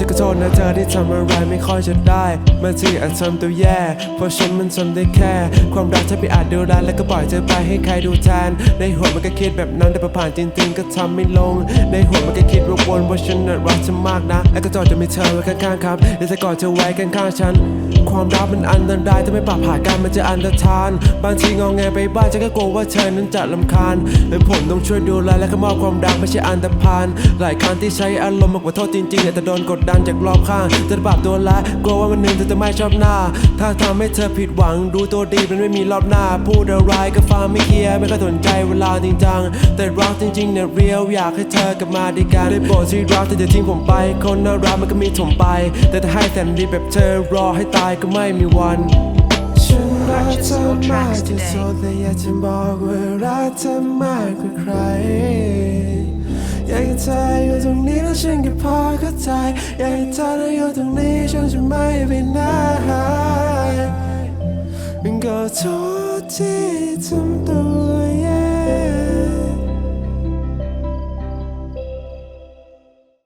ษนะเธอที่ทำอะไรไม่ค่อยจะได้บางทีอาจทำตัวแย่ เพราะฉันมันทำได้แค่ ความรักที่ไปอาจดูแลแล้วก็ปล่อยเธอไปให้ใครดูแทน ในหัวมันก็คิดแบบนั้นแต่พอผ่านจริงๆก็ทำไม่ลง ในหัว นว่าฉันน่ะรักเธอมากนะ และก็จอดจะมีเธอไว้ข้างๆครับเดี๋ยวจะกอดเธอไว้ข้างๆฉัน ความรักมันอันตรายถ้าไม่ปรับผ่านกันมันจะอันตรธาน บางทีงองแงไปบ้านฉันก็กลัวว่าเธอนั้นจะลำคาญเลยผมต้องช่วยดูแลและก็มอบความรักไม่ใช่อันตรพาน หลายครั้งที่ใช้อารมณ์มากกว่าโทษจริงๆแต่โดนกดดันจากรอบข้างจะปรับตัวละกลัวว่าวันหนึ่งเธอจะไม่ชอบหน้า ถ้าทำให้เธอผิดหวังดูตัวดีมันไม่มีรอบหน้า พูดอะไรก็ฟังไม่เคลียร์ไม่ค่อยสนใจเวลาจริงจังแต่รักจริงๆเนี่ยเรียวอยากให้เธอกลับมาด้วยกันได้โปรดที่รักเธอจะทิ้งผมไป คนน่ารักมันก็มีถมไป แต่ถ้าให้แสนดีแบบเธอรอให้ตายก็ไม่มีวัน ฉันรักเธอมากที่สุดแต่อยากจะบอกว่ารักเธอมากกว่าใคร อยากให้เธออยู่ตรงนี้แล้วฉันก็พอเข้าใจ อยากให้เธอได้อยู่ตรงนี้ฉันจะไม่ไปไหนก็โทษที่ทำตัว